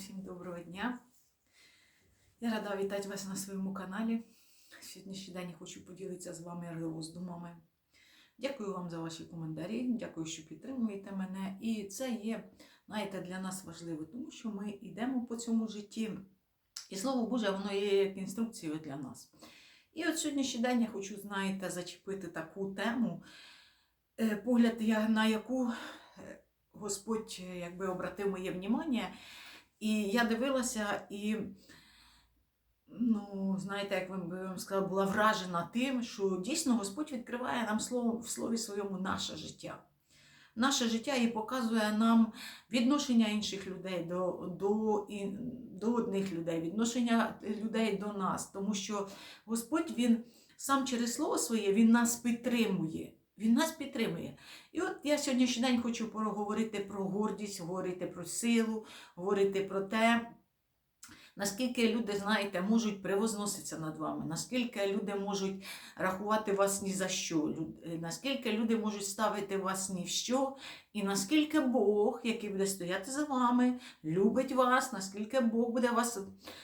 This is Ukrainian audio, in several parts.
всім доброго дня. Я рада вітати вас на своєму каналі. Сьогоднішній день хочу поділитися з вами роздумами. Дякую вам за ваші коментарі, дякую, що підтримуєте мене. І це є, знаєте, для нас важливо, тому що ми йдемо по цьому житті. І слово Боже, воно є як інструкцією для нас. І от сьогоднішній день я хочу, знаєте, зачепити таку тему, е, погляд, на яку е, Господь е, якби обратив моє внимання. І я дивилася і, ну, знаєте, як вам би вам сказала, була вражена тим, що дійсно Господь відкриває нам слово в слові своєму наше життя. Наше життя і показує нам відношення інших людей до, до, і- до одних людей, відношення людей до нас. Тому що Господь Він сам через слово своє Він нас підтримує. Він нас підтримує. І от я сьогоднішній день хочу поговорити про гордість, говорити про силу, говорити про те, наскільки люди, знаєте, можуть превозноситися над вами, наскільки люди можуть рахувати вас ні за що, е, наскільки люди можуть ставити вас ні в що, і наскільки Бог, який буде стояти за вами, любить вас, наскільки Бог буде вас,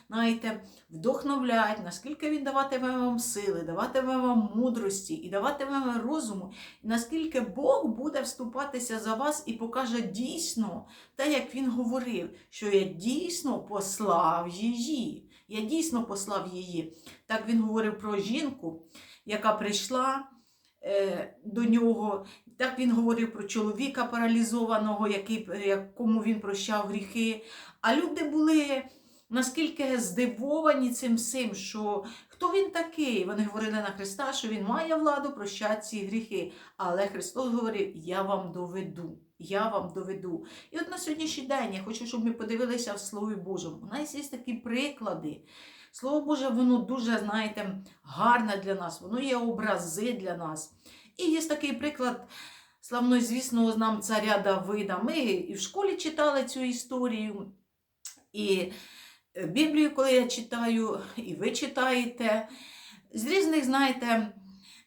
знаєте, вдохновляти, наскільки Він даватиме вам сили, даватиме вам мудрості і даватиме вам розуму, і наскільки Бог буде вступатися за вас і покаже дійсно те, як він говорив, що я дійсно послав її. Я дійсно послав її. Так він говорив про жінку, яка прийшла е, до нього. Так він говорив про чоловіка паралізованого, який, якому він прощав гріхи. А люди були наскільки здивовані цим всім, що хто він такий? Вони говорили на Христа, що він має владу прощати ці гріхи. Але Христос говорив: Я вам доведу. Я вам доведу. І от на сьогоднішній день я хочу, щоб ми подивилися в Слові Божому. У нас є такі приклади. Слово Боже, воно дуже, знаєте, гарне для нас, воно є образи для нас. І є такий приклад славно звісного нам царя Давида. Ми і в школі читали цю історію. І е, Біблію, коли я читаю, і ви читаєте, з різних, знаєте,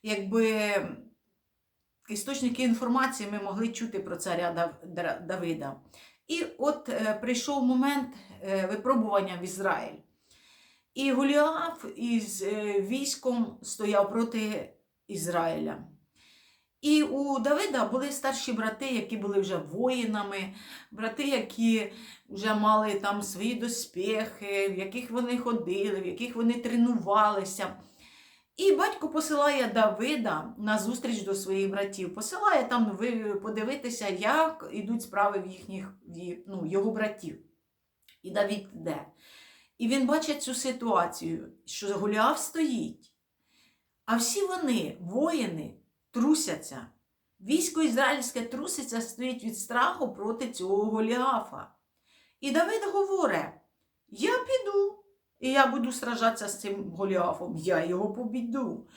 якби істочники інформації ми могли чути про царя Давида. І от е, прийшов момент е, випробування в Ізраїль. І Голіаф із військом стояв проти Ізраїля. І у Давида були старші брати, які були вже воїнами, брати, які вже мали там свої доспіхи, в яких вони ходили, в яких вони тренувалися. І батько посилає Давида на зустріч до своїх братів. Посилає там подивитися, як йдуть справи в їхніх ну, його братів. І Давид йде. І він бачить цю ситуацію, що Голіаф стоїть. А всі вони, воїни, трусяться. Військо ізраїльське труситься, стоїть від страху проти цього Голіафа. І Давид говорить: Я піду, і я буду сражатися з цим Голіафом, я його побіду.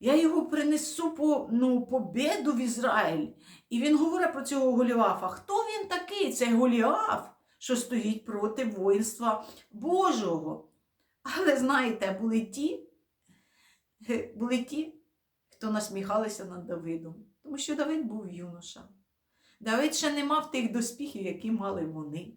Я його принесу по, ну, побіду в Ізраїль. І він говорить про цього Голіафа. Хто він такий, цей Голіаф, що стоїть проти воїнства Божого? Але знаєте, були ті, були ті, хто насміхалися над Давидом, тому що Давид був юноша. Давид ще не мав тих доспіхів, які мали вони.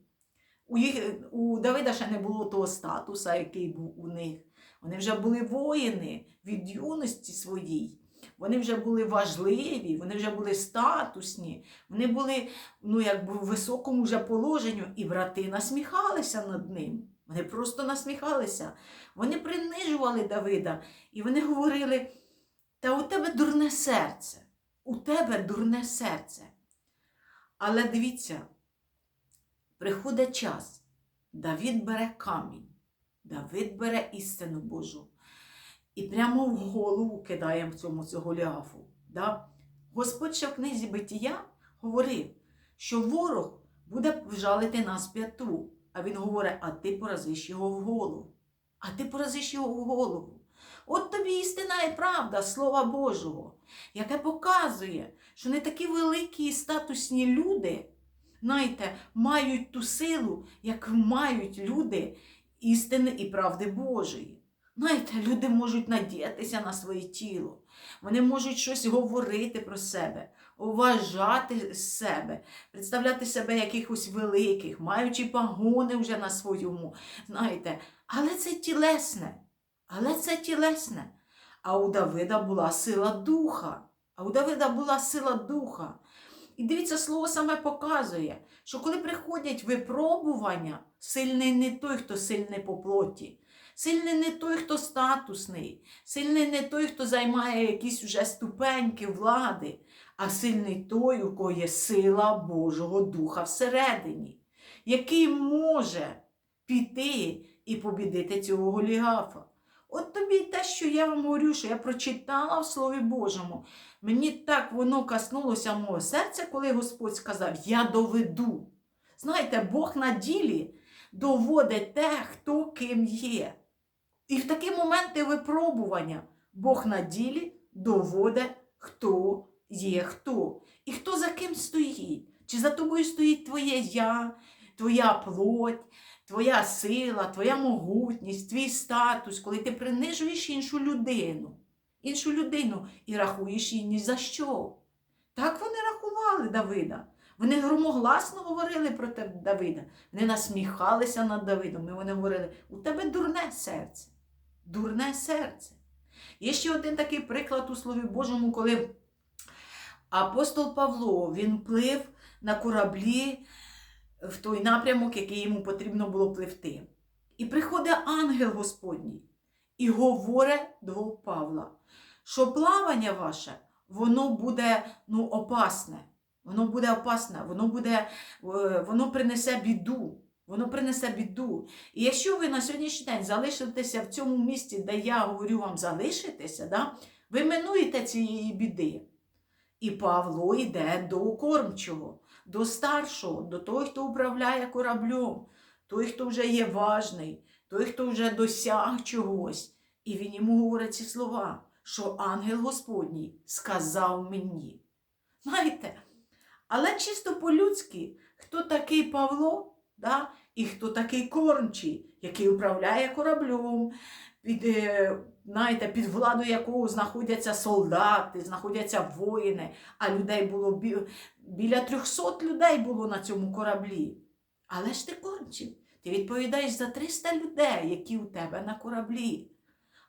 У, їх, у Давида ще не було того статуса, який був у них. Вони вже були воїни від юності своїй. Вони вже були важливі, вони вже були статусні, вони були ну, якби в високому вже положенню, і брати насміхалися над ним. Вони просто насміхалися. Вони принижували Давида, і вони говорили: та у тебе дурне серце, у тебе дурне серце. Але дивіться, приходить час, Давид бере камінь, Давид бере істину Божу і прямо в голову кидає в цьому цього Голіафу. Да? Господь ще в книзі Битія говорив, що ворог буде вжалити нас п'яту. А він говорить, а ти поразиш його в голову. А ти поразиш його в голову. От тобі істина і правда Слова Божого, яке показує, що не такі великі і статусні люди, знаєте, мають ту силу, як мають люди істини і правди Божої. Знаєте, люди можуть надіятися на своє тіло, вони можуть щось говорити про себе. вважати себе, представляти себе якихось великих, маючи пагони вже на своєму. Знаєте, але це тілесне. Але це тілесне. А у Давида була сила духа. А у Давида була сила духа. І дивіться, слово саме показує, що коли приходять випробування, сильний не той, хто сильний по плоті, сильний не той, хто статусний, сильний не той, хто займає якісь уже ступеньки влади, а сильний той, у кого є сила Божого Духа всередині, який може піти і побідити цього голіафа. От тобі те, що я вам говорю, що я прочитала в Слові Божому. Мені так воно коснулося мого серця, коли Господь сказав: Я доведу. Знаєте, Бог на ділі доводить те, хто ким є. І в такі моменти випробування Бог на ділі доводить, хто є хто. І хто за ким стоїть. Чи за тобою стоїть твоє я, твоя плоть, твоя сила, твоя могутність, твій статус, коли ти принижуєш іншу людину, іншу людину і рахуєш її ні за що. Так вони рахували Давида. Вони громогласно говорили про тебе, Давида. Вони насміхалися над Давидом. І вони говорили: у тебе дурне серце. Дурне серце. Є ще один такий приклад у Слові Божому, коли апостол Павло він плив на кораблі в той напрямок, який йому потрібно було пливти. І приходить ангел Господній і говорить до Павла, що плавання ваше, воно буде ну, опасне. Воно буде опасне, воно буде, е, воно принесе біду. Воно принесе біду. І якщо ви на сьогоднішній день залишитеся в цьому місці, де я говорю вам залишитеся, да, ви минуєте цієї біди. І Павло йде до кормчого, до старшого, до того, хто управляє кораблем, той, хто вже є важний, той, хто вже досяг чогось. І він йому говорить ці слова, що ангел Господній сказав мені. Знаєте, але чисто по-людськи, хто такий Павло, да? і хто такий кормчий, який управляє кораблем, під, е, знаєте, під владою якого знаходяться солдати, знаходяться воїни, а людей було. Біля 300 людей було на цьому кораблі. Але ж ти кормчий, ти відповідаєш за 300 людей, які у тебе на кораблі.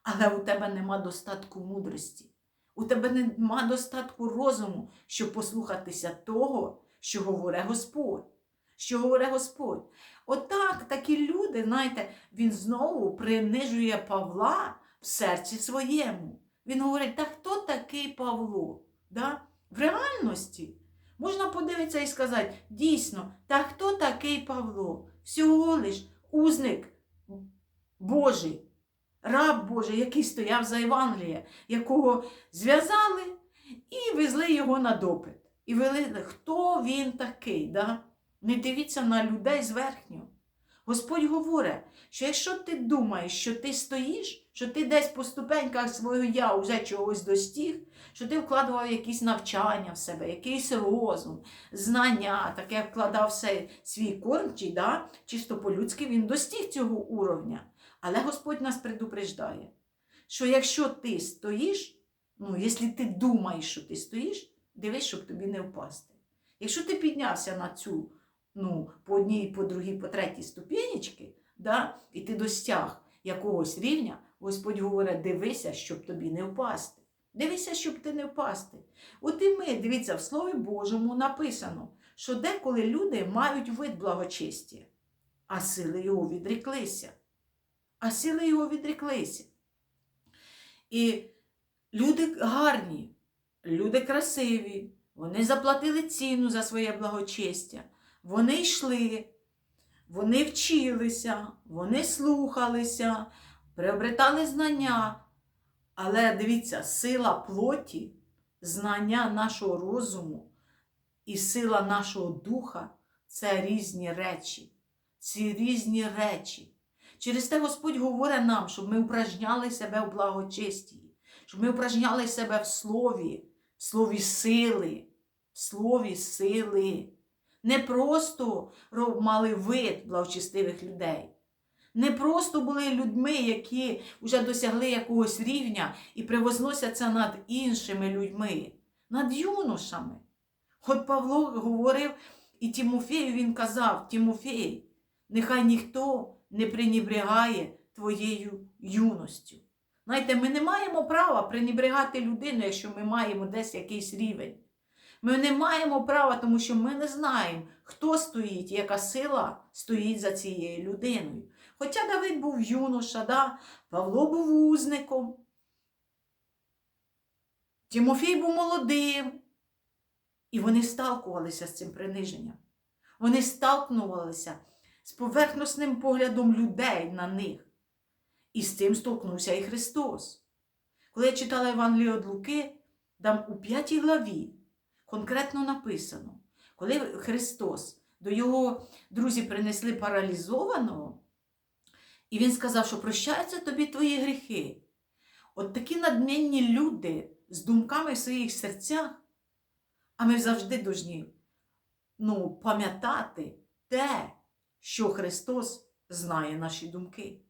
Але у тебе нема достатку мудрості. У тебе нема достатку розуму, щоб послухатися того, що говорить Господь. Що говорить Господь. Отак такі люди, знаєте, він знову принижує Павла в серці своєму. Він говорить, та хто такий Павло? Да? В реальності можна подивитися і сказати, дійсно, та хто такий Павло? Всього лиш узник Божий, раб Божий, який стояв за Євангеліє, якого зв'язали і везли його на допит. І вели, хто він такий? Да? Не дивіться на людей зверхньо. Господь говорить, що якщо ти думаєш, що ти стоїш, що ти десь по ступеньках свого я вже чогось достіг, що ти вкладував якісь навчання в себе, якийсь розум, знання, таке вкладав все свій кормчий, да? чисто по-людськи він достіг цього уровня. Але Господь нас предупреждає, що якщо ти стоїш, ну, якщо ти думаєш, що ти стоїш, дивись, щоб тобі не впасти. Якщо ти піднявся на цю ну, по одній, по другій, по третій ступенечки, да, і ти достяг якогось рівня, Господь говорить, дивися, щоб тобі не впасти. Дивися, щоб ти не впасти. От і ми, дивіться, в Слові Божому написано, що деколи люди мають вид благочестя, а сили його відріклися. А сили його відріклися. І люди гарні, люди красиві, вони заплатили ціну за своє благочестя. Вони йшли, вони вчилися, вони слухалися, приобретали знання. Але дивіться, сила плоті, знання нашого розуму і сила нашого духа це різні речі. Ці різні речі. Через те Господь говорить нам, щоб ми упражняли себе в благочесті, щоб ми упражняли себе в слові, в слові сили, в слові сили. Не просто мали вид благочестивих людей. Не просто були людьми, які вже досягли якогось рівня і превозносяться над іншими людьми, над юношами. От Павло говорив, і Тимофею він казав: Тимофей, нехай ніхто не пренебрігає твоєю юністю. Знаєте, ми не маємо права пренебрігати людину, якщо ми маємо десь якийсь рівень. Ми не маємо права, тому що ми не знаємо, хто стоїть, яка сила стоїть за цією людиною. Хоча Давид був юноша, да? Павло був узником, Тимофій був молодим. І вони сталкувалися з цим приниженням. Вони сталкувалися з поверхносним поглядом людей на них. І з цим столкнувся і Христос. Коли я читала Євангелію від Луки, там у п'ятій главі конкретно написано, коли Христос до його друзів принесли паралізованого, і він сказав, що прощаються тобі твої гріхи. От такі надмінні люди з думками в своїх серцях, а ми завжди повинні ну, пам'ятати те, що Христос знає наші думки.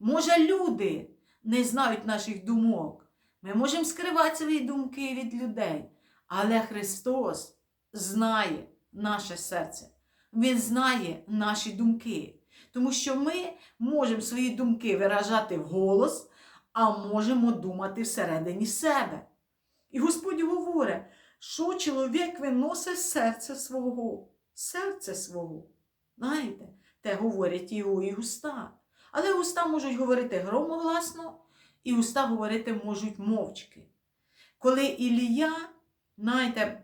Може, люди не знають наших думок. Ми можемо скривати свої думки від людей, але Христос знає наше серце. Він знає наші думки. Тому що ми можемо свої думки виражати вголос, а можемо думати всередині себе. І Господь говорить, що чоловік виносить з серця свого, серце свого. Знаєте, те говорять його і уста. Але уста можуть говорити громогласно, і уста говорити можуть мовчки. Коли Ілія, знаєте,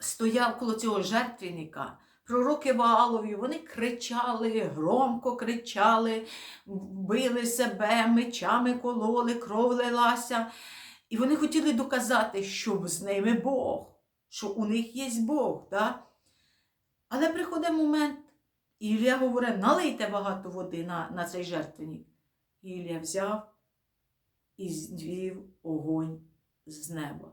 стояв коло цього жертвенника, пророки Ваалові, вони кричали, громко кричали, били себе, мечами кололи, кров лилася. І вони хотіли доказати, що з ними Бог, що у них є Бог. Да? Але приходить момент, і Ілля говорить, налийте багато води на, на цей жертвенник. І Ілля взяв і звів огонь з неба.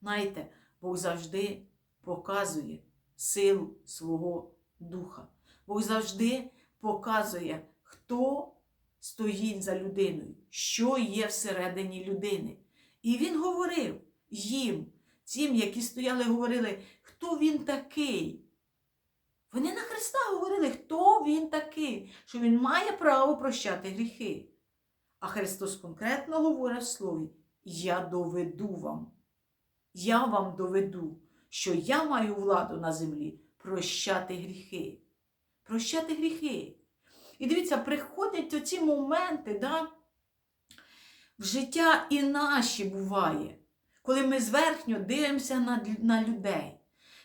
Знаєте, Бог завжди показує силу свого духа. Бог завжди показує, хто стоїть за людиною, що є всередині людини. І він говорив їм, тим, які стояли, говорили, хто він такий. Вони на Христа говорили, хто він такий, що він має право прощати гріхи. А Христос конкретно говорить в слові: Я доведу вам. Я вам доведу, що я маю владу на землі прощати гріхи. Прощати гріхи. І дивіться, приходять оці моменти, да, в життя і наші буває, коли ми зверхньо дивимося на, на людей.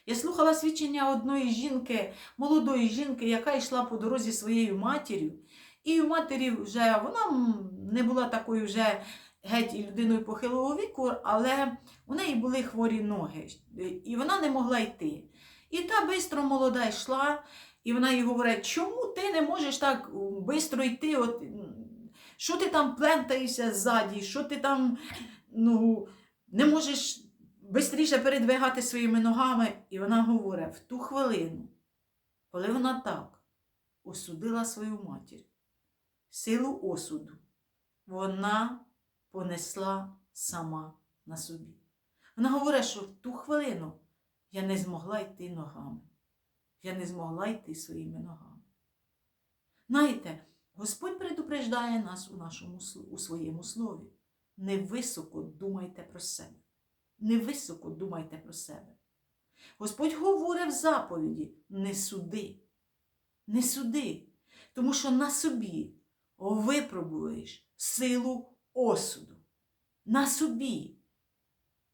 Я слухала свідчення одної жінки, молодої жінки, яка йшла по дорозі своєю матір'ю. І у матері вже вона не була такою вже геть і людиною похилого віку, але у неї були хворі ноги, і вона не могла йти. І та бистро молода йшла, і вона їй говорить, чому ти не можеш так бистро йти? От, що ти там плентаєшся ззаді, що ти там ну, не можеш швидше передвигати своїми ногами. І вона говорить, в ту хвилину, коли вона так осудила свою матір, силу осуду, вона понесла сама на собі. Вона говорить, що в ту хвилину я не змогла йти ногами. Я не змогла йти своїми ногами. Знаєте, Господь предупреждає нас у, нашому, у своєму слові. Невисоко думайте про себе. Невисоко думайте про себе. Господь говорить в заповіді: не суди, не суди, тому що на собі випробуєш силу осуду. На собі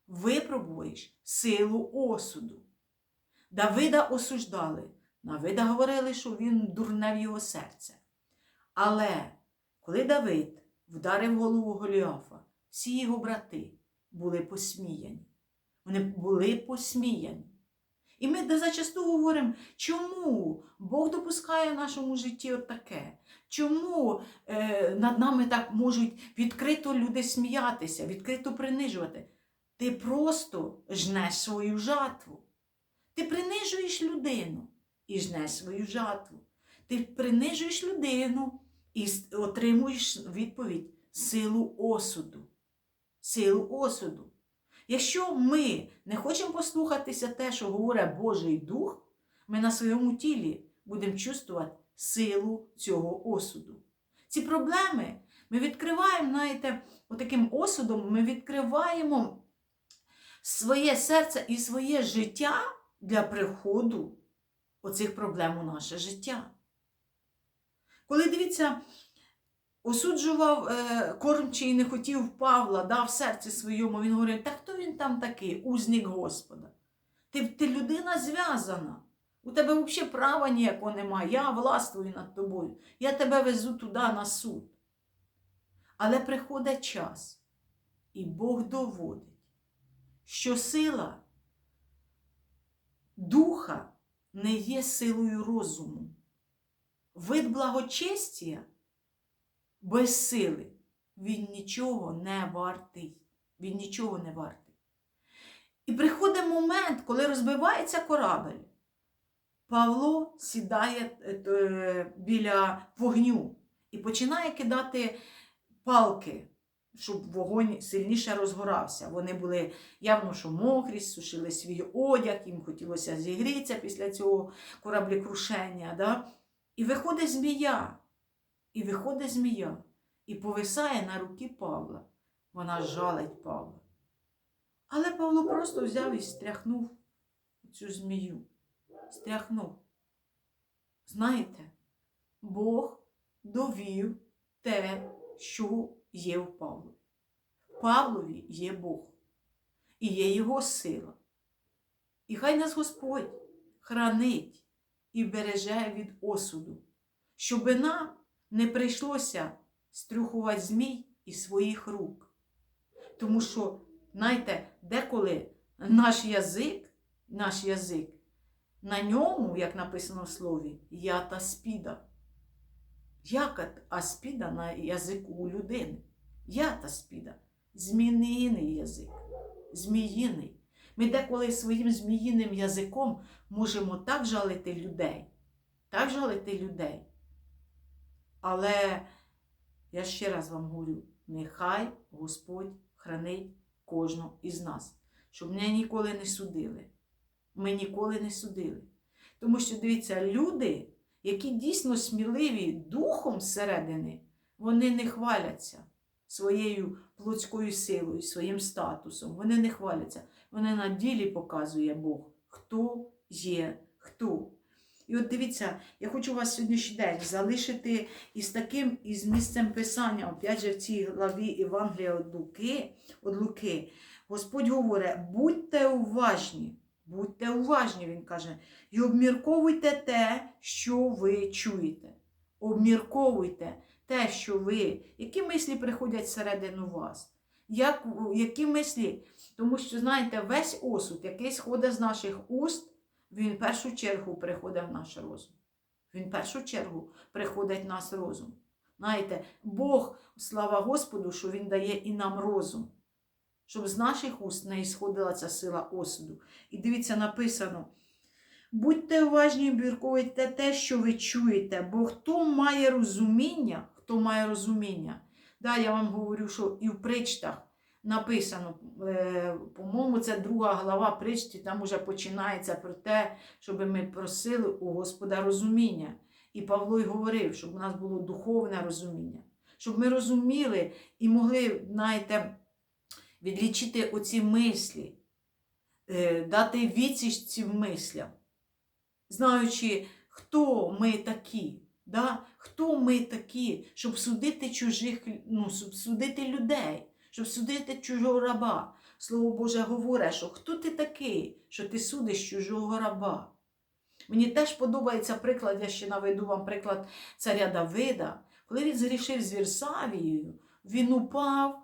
випробуєш силу осуду. Давида осуждали. Давида говорили, що він дурне в його серце. Але коли Давид вдарив голову Голіафа, всі його брати були посміяні. Вони були посміяні. І ми зачасту говоримо, чому Бог допускає в нашому житті от таке? Чому е, над нами так можуть відкрито люди сміятися, відкрито принижувати? Ти просто жнеш свою жатву. Ти принижуєш людину і жнеш свою жатву. Ти принижуєш людину і отримуєш відповідь силу осуду. Силу осуду. Якщо ми не хочемо послухатися те, що говорить Божий Дух, ми на своєму тілі будемо чувствувати силу цього осуду. Ці проблеми ми відкриваємо, знаєте, отаким осудом ми відкриваємо своє серце і своє життя для приходу оцих проблем у наше життя. Коли дивіться, осуджував е, кормчий не хотів Павла, дав серці своєму, він говорив, так хто він там такий, узник Господа? Ти, ти людина зв'язана. У тебе взагалі права ніякого немає. Я властвую над тобою. Я тебе везу туди на суд. Але приходить час, і Бог доводить, що сила духа не є силою розуму. Вид благочестя без сили він нічого не вартий. Він нічого не вартий. І приходить момент, коли розбивається корабель. Павло сідає е, біля вогню і починає кидати палки, щоб вогонь сильніше розгорався. Вони були явно, що мокрі, сушили свій одяг, їм хотілося зігрітися після цього кораблекрушення. Да? І виходить змія, і виходить змія, і повисає на руки Павла. Вона жалить Павла. Але Павло просто взяв і стряхнув цю змію. Стряхнув. Знаєте, Бог довів те, що є в Павлові. Павлові є Бог і є Його сила. І хай нас Господь хранить і береже від осуду, щоби нам не прийшлося стрюхувати змій із своїх рук. Тому що, знаєте, деколи наш язик, наш язик, на ньому, як написано в слові, я та спіда. Яка аспіда на язику у людини? Я та спіда. Зміїний язик. Зміїний. Ми деколи своїм зміїним язиком можемо так жалити людей, так жалити людей. Але я ще раз вам говорю: нехай Господь хранить кожного із нас, щоб мене ніколи не судили. Ми ніколи не судили. Тому що, дивіться, люди, які дійсно сміливі духом зсередини, вони не хваляться своєю плотською силою, своїм статусом. Вони не хваляться. Вони на ділі показує Бог, хто є хто. І от дивіться, я хочу вас сьогоднішній день залишити із таким із місцем писання, опять же в цій главі Євангелія від Луки, від Луки. Господь говорить, будьте уважні. Будьте уважні, він каже, і обмірковуйте те, що ви чуєте. Обмірковуйте те, що ви, які мислі приходять всередину вас. Як, Які мислі? Тому що, знаєте, весь осуд, який сходить з наших уст, він в першу чергу приходить в наш розум. Він в першу чергу приходить в нас розум. Знаєте, Бог, слава Господу, що Він дає і нам розум щоб з наших уст не ісходила ця сила осуду. І дивіться, написано: будьте уважні і те, що ви чуєте, бо хто має розуміння, хто має розуміння. Да, я вам говорю, що і в причтах написано, е, по-моєму, це друга глава причті, там уже починається про те, щоб ми просили у Господа розуміння. І Павло й говорив, щоб у нас було духовне розуміння, щоб ми розуміли і могли, знаєте, відлічити оці мислі, е, дати відсіч цим мислям, знаючи, хто ми такі, да? хто ми такі, щоб судити чужих, ну, щоб судити людей, щоб судити чужого раба. Слово Боже говорить, що хто ти такий, що ти судиш чужого раба. Мені теж подобається приклад, я ще наведу вам приклад царя Давида, коли він згрішив з Вірсавією, він упав.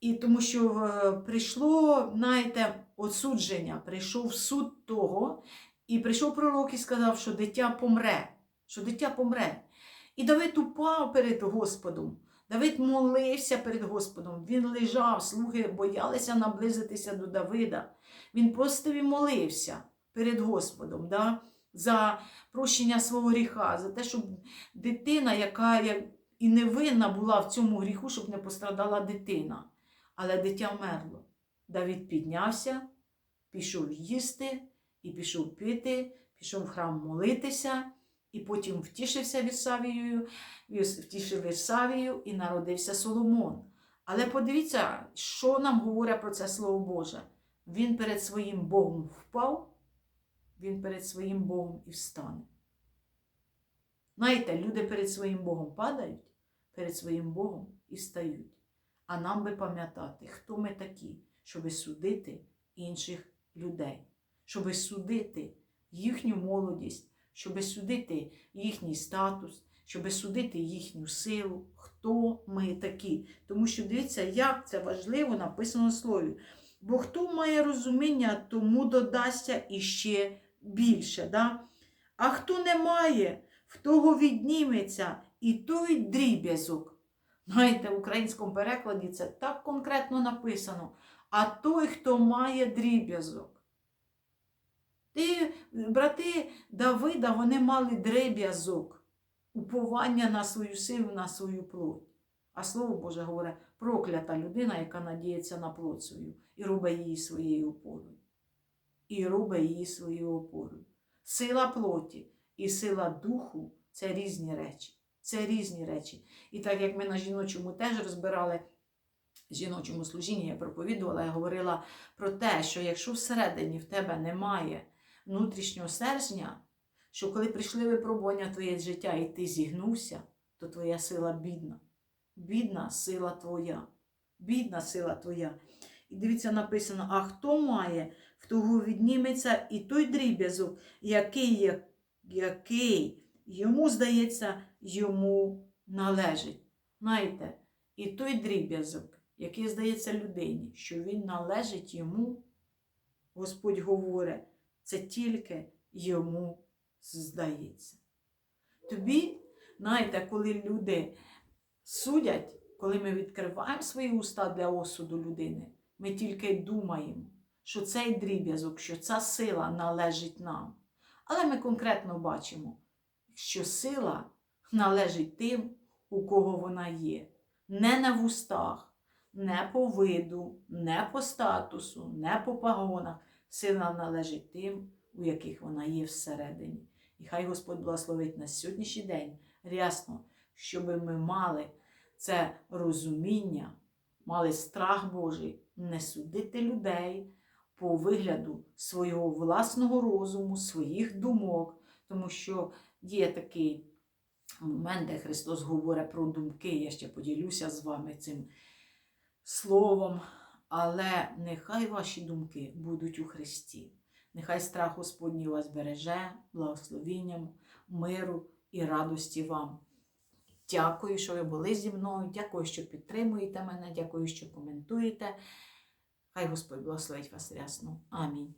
І тому що е, прийшло, знаєте, осудження, прийшов суд того, і прийшов пророк і сказав, що дитя помре, що дитя помре. І Давид упав перед Господом. Давид молився перед Господом. Він лежав, слуги боялися наблизитися до Давида. Він просто і молився перед Господом да? за прощення свого гріха, за те, щоб дитина, яка і невинна була в цьому гріху, щоб не пострадала дитина але дитя вмерло. Давид піднявся, пішов їсти і пішов пити, пішов в храм молитися, і потім втішився Вірсавією, втішив Вірсавію і народився Соломон. Але подивіться, що нам говорить про це Слово Боже. Він перед своїм Богом впав, він перед своїм Богом і встане. Знаєте, люди перед своїм Богом падають, перед своїм Богом і встають. А нам би пам'ятати, хто ми такі, щоби судити інших людей, щоби судити їхню молодість, щоби судити їхній статус, щоби судити їхню силу, хто ми такі. Тому що дивіться, як це важливо написано в слові. Бо хто має розуміння, тому додасться іще більше. Да? А хто не має, в того відніметься і той дріб'язок. Знаєте, в українському перекладі це так конкретно написано. А той, хто має дріб'язок. Ти, брати Давида, вони мали дріб'язок, уповання на свою силу, на свою плоть. А слово Боже говорить, проклята людина, яка надіється на плоть свою, і робить її своєю опорою. І робить її своєю опорою. Сила плоті і сила духу це різні речі. Це різні речі. І так як ми на жіночому теж розбирали жіночому служінні, я проповідувала, я говорила про те, що якщо всередині в тебе немає внутрішнього стержня, що коли прийшли випробування твоє життя і ти зігнувся, то твоя сила бідна. Бідна сила твоя. Бідна сила твоя. І дивіться, написано: а хто має, в того відніметься і той дріб'язок, який, який йому здається, йому належить. Знаєте, і той дріб'язок, який здається людині, що він належить йому, Господь говорить, це тільки йому здається. Тобі, знаєте, коли люди судять, коли ми відкриваємо свої уста для осуду людини, ми тільки думаємо, що цей дріб'язок, що ця сила належить нам. Але ми конкретно бачимо, що сила належить тим, у кого вона є. Не на вустах, не по виду, не по статусу, не по погонах. Сила належить тим, у яких вона є всередині. І хай Господь благословить на сьогоднішній день рясно, щоб ми мали це розуміння, мали страх Божий не судити людей по вигляду свого власного розуму, своїх думок, тому що є такий момент, де Христос говорить про думки. Я ще поділюся з вами цим словом. Але нехай ваші думки будуть у Христі. Нехай страх Господній вас береже, благословінням, миру і радості вам. Дякую, що ви були зі мною. Дякую, що підтримуєте мене. Дякую, що коментуєте. Хай Господь благословить вас рясно. Амінь.